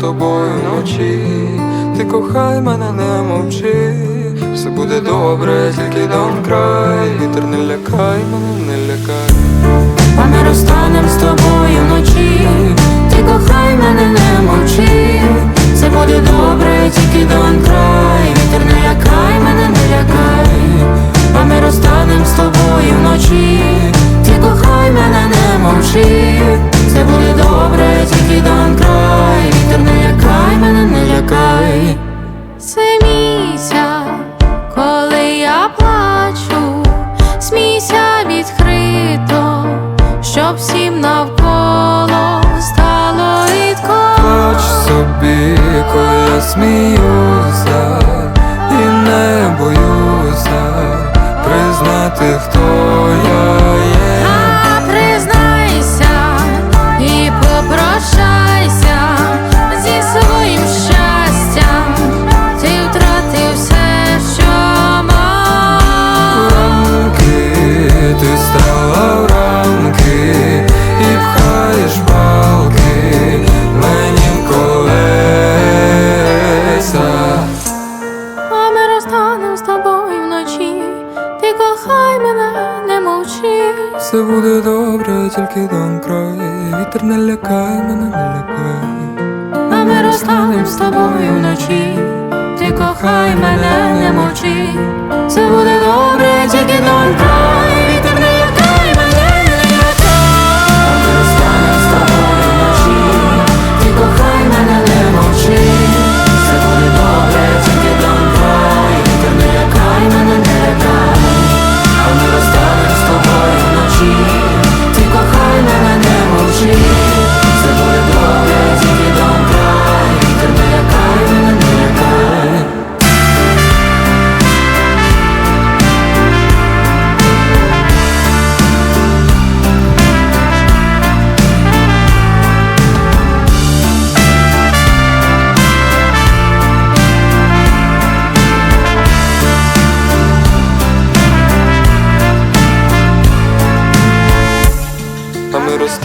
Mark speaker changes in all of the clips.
Speaker 1: тобою вночі, ти кохай мене, не мовчи, все буде добре, тільки дом край,
Speaker 2: коли я
Speaker 1: сміюся, і не боюся признати, хто я
Speaker 2: з тобою вночі. Ти кохай мене, не мовчи.
Speaker 1: Все буде добре, тільки дом край. Вітер не лякай мене, не лякай.
Speaker 2: А ми розстанем з тобою вночі. Ти кохай мене, не мовчи. Все буде добре,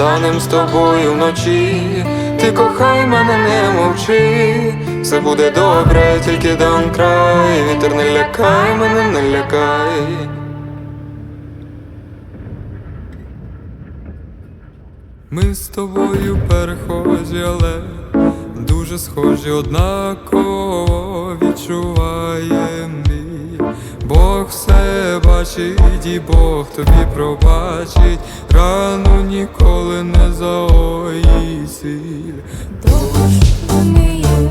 Speaker 1: Розстанем з тобою вночі. Ти кохай мене, не мовчи. Все буде добре, тільки дам край. Вітер не лякай мене, не лякай. Ми з тобою перехожі, але дуже схожі, однаково відчуваєм біль. Бог все бачить, і Бог тобі пробачить, рану ніколи не загоїть сіль.
Speaker 2: Дощ вміє